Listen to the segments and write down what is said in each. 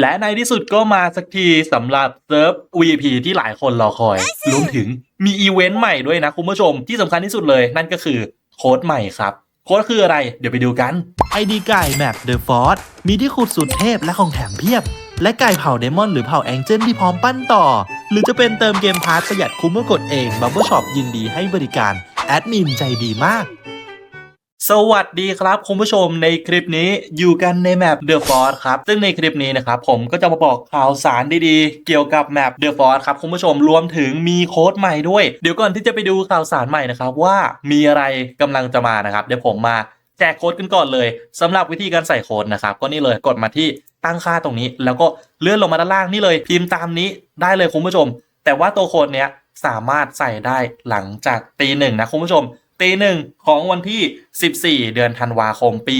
และในที่สุดก็มาสักทีสำหรับเซิร์ฟ VP ที่หลายคนรอคอย รวมถึงมีอีเวนต์ใหม่ด้วยนะคุณผู้ชมที่สำคัญที่สุดเลย นั่นก็คือโค้ดใหม่ครับ โค้ดคืออะไร เดี๋ยวไปดูกัน ID ไก่แมปเดอะฟอร์มีที่ขุดสุดเทพและของแถมเพียบ และไก่เผาเดมอนหรือเผาแองเจิลที่พร้อมปั้นต่อ หรือจะเป็นเติมเกมพาร์ทประหยัดคุ้มเมื่อกดเองบับเบิลช็อปยินดีให้บริการแอดมินใจดีมาก สวัสดีครับคุณผู้ชมในคลิปนี้อยู่กันในแมป The Force ครับซึ่งในคลิปนี้นะครับผมก็จะมาบอกข่าวสารดีๆ เกี่ยวกับแมป The Force ครับคุณผู้ชมรวมถึงมีโค้ดใหม่ด้วย เดี๋ยวก่อนที่จะไปดูข่าวสารใหม่นะครับว่ามีอะไรกำลังจะมานะครับเดี๋ยวผมมาแจกโค้ดกันก่อนเลยสำหรับวิธีการใส่โค้ดนะครับก็นี่เลยกดมาที่ตั้งค่าตรงนี้ แล้วก็เลื่อนลงมาด้านล่างนี่เลย พิมพ์ตามนี้ได้เลยคุณผู้ชม แต่ว่าตัวโค้ดเนี้ยสามารถใส่ได้หลังจากตีหนึ่งนะคุณผู้ชม ตีหนึ่งของวันที่ 14 เดือนธันวาคมปี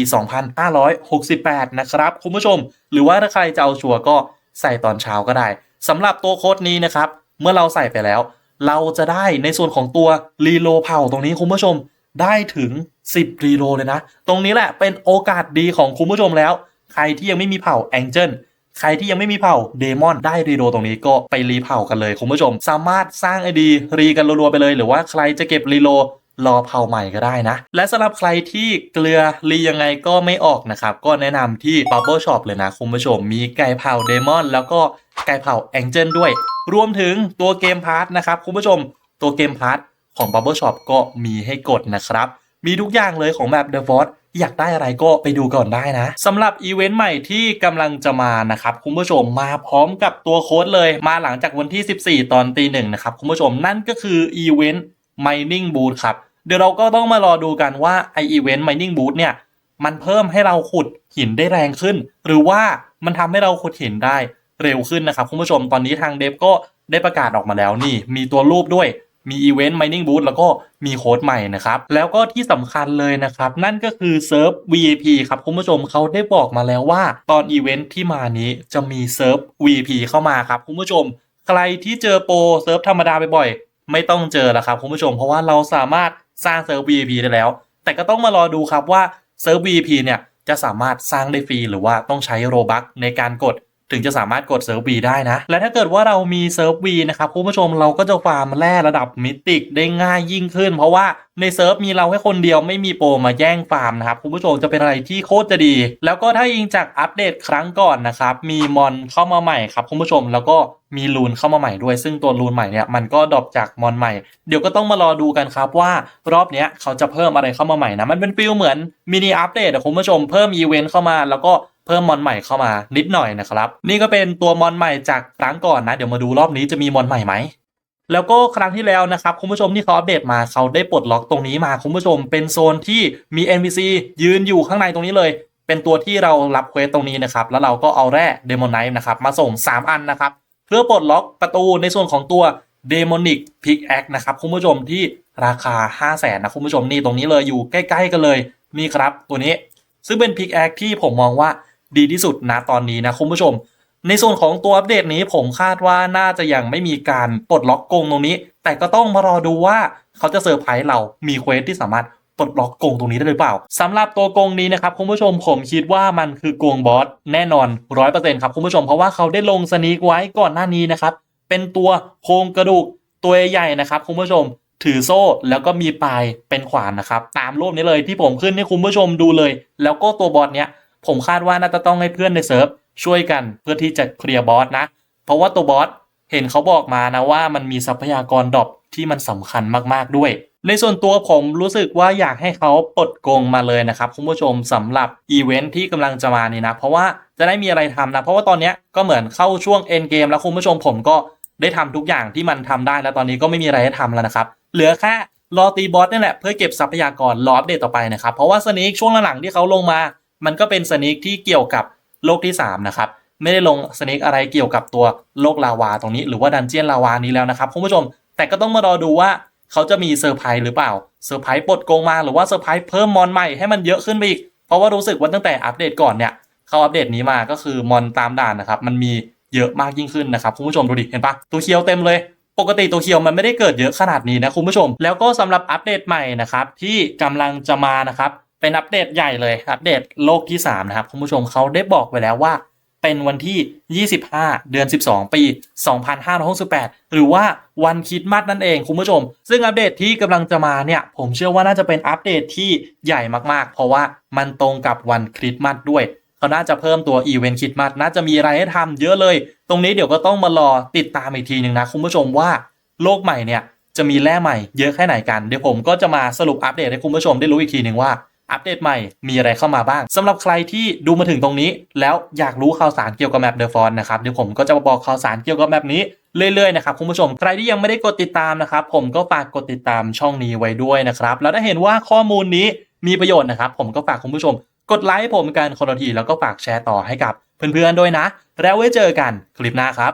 2568 นะครับ คุณผู้ชม หรือว่าถ้าใครจะเอาชัวร์ก็ใส่ตอนเช้าก็ได้สำหรับตัวโค้ดนี้นะครับ เมื่อเราใส่ไปแล้ว เราจะได้ในส่วนของตัวรีโลเผาตรงนี้คุณผู้ชมได้ถึง 10รีโลเลยนะ ตรงนี้แหละเป็นโอกาสดีของคุณผู้ชมแล้ว ใครที่ยังไม่มีเผาแองเจิลใครที่ยังไม่มีเผ่าเดมอนได้รีโดตรงนี้ก็ไปรีเผ่ากันเลยคุณผู้ชม สามารถสร้างไอดีรีกันรัวๆไปเลย หรือว่าใครจะเก็บรีโล รอเผาใหม่ก็ได้นะ และสำหรับใครที่เกลือรียังไงก็ไม่ออกนะครับ ก็แนะนำที่ Bubble Shop เลยนะคุณผู้ชม มีไก่เผาเดมอนแล้วก็ไก่เผาแองเจิลด้วย รวมถึงตัวเกมพาร์ทนะครับ คุณผู้ชมตัวเกมพาร์ทของ Bubble Shop ก็มีให้กดนะครับ มีทุกอย่างเลยของแบบ The Force อยากได้อะไรก็ไปดูก่อนได้นะสำหรับอีเวนต์ใหม่ที่กำลังจะมานะครับ คุณผู้ชมมาพร้อมกับตัวโค้ดเลยมาหลังจากวันที่ 14 ตอนตีหนึ่งนะครับ คุณผู้ชมนั่นก็คืออีเวนต์ Mining Boot ครับ เดี๋ยวเราก็ต้องมารอดูกันว่าไออีเวนต์ Mining Boot เนี่ย มันเพิ่มให้เราขุดหินได้แรงขึ้น หรือว่ามันทำให้เราขุดหินได้เร็วขึ้นนะครับคุณผู้ชมตอนนี้ทางเดฟก็ได้ประกาศออกมาแล้วนี่ มีตัวรูปด้วยมีอีเวนต์ Mining Boot แล้วก็มีโค้ดใหม่นะครับ แล้วก็ที่สำคัญเลยนะครับ นั่นก็คือเซิร์ฟ VIP ครับคุณผู้ชมเขาได้บอกมาแล้วว่า ตอนอีเวนต์ที่มานี้จะมีเซิร์ฟ VIP เข้ามาครับคุณผู้ชม ใครที่เจอโปรเซิร์ฟธรรมดาบ่อย ไม่ต้องเจอแล้วครับคุณผู้ชม เพราะว่าเราสามารถสร้างเซิร์ฟ VIP ได้แล้ว แต่ก็ต้องมารอดูครับว่าเซิร์ฟ VIP เนี่ยจะสามารถสร้างได้ฟรีหรือว่าต้องใช้โรบัคในการกด ถึงจะสามารถกดเซิร์ฟ V ได้นะ และถ้าเกิดว่าเรามีเซิร์ฟ V นะครับคุณผู้ชมเราก็จะฟาร์มแร่ระดับมิติกได้ง่ายยิ่งขึ้น เพราะว่าในเซิร์ฟมีเราแค่คนเดียวไม่มีโปรมาแย่งฟาร์มนะครับคุณผู้ชมจะเป็นอะไรที่โคตรจะดี แล้วก็ถ้ายิงจากอัปเดตครั้งก่อนนะครับมีมอนเข้ามาใหม่ครับคุณผู้ชมแล้วก็มีลูนเข้ามาใหม่ด้วย ซึ่งตัวลูนใหม่เนี่ยมันก็ดรอปจากมอนใหม่ เดี๋ยวก็ต้องมารอดูกันครับว่ารอบเนี้ยเขาจะเพิ่มอะไรเข้ามาใหม่นะมันเป็นฟิลเหมือนมินิอัปเดตอะคุณผู้ชมเพิ่มอีเวนต์เข้ามาแล้วก็ เพิ่มมอนใหม่เข้ามานิดหน่อยนะครับ นี่ก็เป็นตัวมอนใหม่จากครั้งก่อนนะ เดี๋ยวมาดูรอบนี้จะมีมอนใหม่ไหมแล้วก็ครั้งที่แล้วนะครับคุณผู้ชมที่เขาอัปเดตมาเขาได้ปลดล็อกตรงนี้มาคุณผู้ชมเป็นโซนที่มี NPC ยืนอยู่ข้างในตรงนี้เลย เป็นตัวที่เรารับเควสตรงนี้นะครับแล้วเราก็เอาแร่เดมอนไนท์นะครับมาส่ง 3 อันนะครับเพื่อปลดล็อกประตูในส่วนของตัวเดมอนิกพิกแอคนะครับคุณผู้ชมที่ราคา 5 0 0แสนนะคุณผู้ชมนี่ตรงนี้เลยอยู่ใกล้ ๆ กันเลยนี่ครับตัวนี้ ซึ่งเป็นพิกแอคที่ผมมองว่า ดีที่สุดนะตอนนี้นะคุณผู้ชม ในส่วนของตัวอัปเดตนี้ผมคาดว่าน่าจะยังไม่มีการปลดล็อกกงตรงนี้ แต่ก็ต้องมารอดูว่าเขาจะเซอร์ไพรส์เรามีเควสที่สามารถปลดล็อกกงตรงนี้ได้หรือเปล่าสำหรับตัวกงนี้นะครับคุณผู้ชมผมคิดว่ามันคือกงบอสแน่นอนร้อยเปอร์เซ็นต์ครับคุณผู้ชมเพราะว่าเขาได้ลงสนีกไว้ก่อนหน้านี้นะครับ เป็นตัวโครงกระดูกตัวใหญ่นะครับคุณผู้ชม ถือโซ่แล้วก็มีปลายเป็นขวานนะครับ ตามรูปนี้เลยที่ผมขึ้นให้คุณผู้ชมดูเลย แล้วก็ตัวบอสเนี้ย ผมคาดว่าน่าจะต้องให้เพื่อนในเซิร์ฟช่วยกันเพื่อที่จะเคลียร์บอสนะ เพราะว่าตัวบอสเห็นเขาบอกมานะว่ามันมีทรัพยากรดรอปที่มันสำคัญมากๆด้วย ในส่วนตัวผมรู้สึกว่าอยากให้เขาปลดโกงมาเลยนะครับคุณผู้ชมสำหรับอีเวนท์ที่กำลังจะมานี่นะ เพราะว่าจะได้มีอะไรทำนะ เพราะว่าตอนนี้ก็เหมือนเข้าช่วงเอ็นเกมแล้วคุณผู้ชมผมก็ได้ทำทุกอย่างที่มันทำได้แล้วตอนนี้ก็ไม่มีอะไรให้ทำแล้วนะครับ เหลือแค่รอตีบอสนี่แหละเพื่อเก็บทรัพยากรรออัปเดตต่อไปนะครับ เพราะว่าสนิกช่วงหลังๆที่เขาลงมา มันก็เป็นสนิกที่เกี่ยวกับโลกที่ 3 นะครับ ไม่ได้ลงสนิกอะไรเกี่ยวกับตัวโลกลาวาตรงนี้ หรือว่าดันเจียนลาวานี้แล้วนะครับคุณผู้ชม แต่ก็ต้องมารอดูว่าเขาจะมีเซอร์ไพรส์หรือเปล่าเซอร์ไพรส์ปลดโกงมาหรือว่าเซอร์ไพรส์เพิ่มมอนใหม่ให้มันเยอะขึ้นไปอีก เพราะว่ารู้สึกว่าตั้งแต่อัปเดตก่อนเนี่ยเขาอัปเดตนี้มาก็คือมอนตามด่านนะครับมันมีเยอะมากยิ่งขึ้นนะครับคุณผู้ชมดูดิเห็นปะตัวเคียวเต็มเลยปกติตัวเคียวมันไม่ได้เกิดเยอะขนาดนี้นะคุณผู้ชม แล้วก็สำหรับอัปเดตใหม่นะครับที่กำลังจะมานะครับ เป็นอัปเดตใหญ่เลยอัปเดตโลกที่3นะครับคุณผู้ชมเขาได้บอกไว้แล้วว่า เป็นวันที่ 25 เดือน 12 ปี 2568 หรือว่าวันคริดมัดนั่นเองคุณผู้ชม ซึ่งอัปเดตที่กำลังจะมาเนี่ย ผมเชื่อว่าน่าจะเป็นอัปเดตที่ใหญ่มากๆ เพราะว่ามันตรงกับวันคริสต์มาสด้วยเขาน่าจะเพิ่มตัวอีเวนต์คริสต์มาสน่าจะมีอะไรให้ทำเยอะเลย ตรงนี้เดี๋ยวก็ต้องมารอติดตามอีกทีหนึ่งนะคุณผู้ชมว่าโลกใหม่เนี่ยจะมีแร่ใหม่เยอะแค่ไหนกันเดี๋ยวผมก็จะมาสรุปอัปเดตให้คุณผู้ชมได้รู้อีกทีหนึ่งว่า อัปเดตใหม่มีอะไรเข้ามาบ้างสำหรับใครที่ดูมาถึงตรงนี้ แล้วอยากรู้ข่าวสารเกี่ยวกับแมปเดอะฟอนนะครับเดี๋ยวผมก็จะมาบอกข่าวสารเกี่ยวกับแมปนี้เรื่อยๆนะครับคุณผู้ชมใครที่ยังไม่ได้กดติดตามนะครับผมก็ฝากกดติดตามช่องนี้ไว้ด้วยนะครับแล้วถ้าเห็นว่าข้อมูลนี้มีประโยชน์นะครับผมก็ฝากคุณผู้ชม กดไลค์ให้ผมกันคนละทีแล้วก็ฝากแชร์ต่อให้กับเพื่อนๆด้วยนะ แล้วไว้เจอกันคลิปหน้าครับ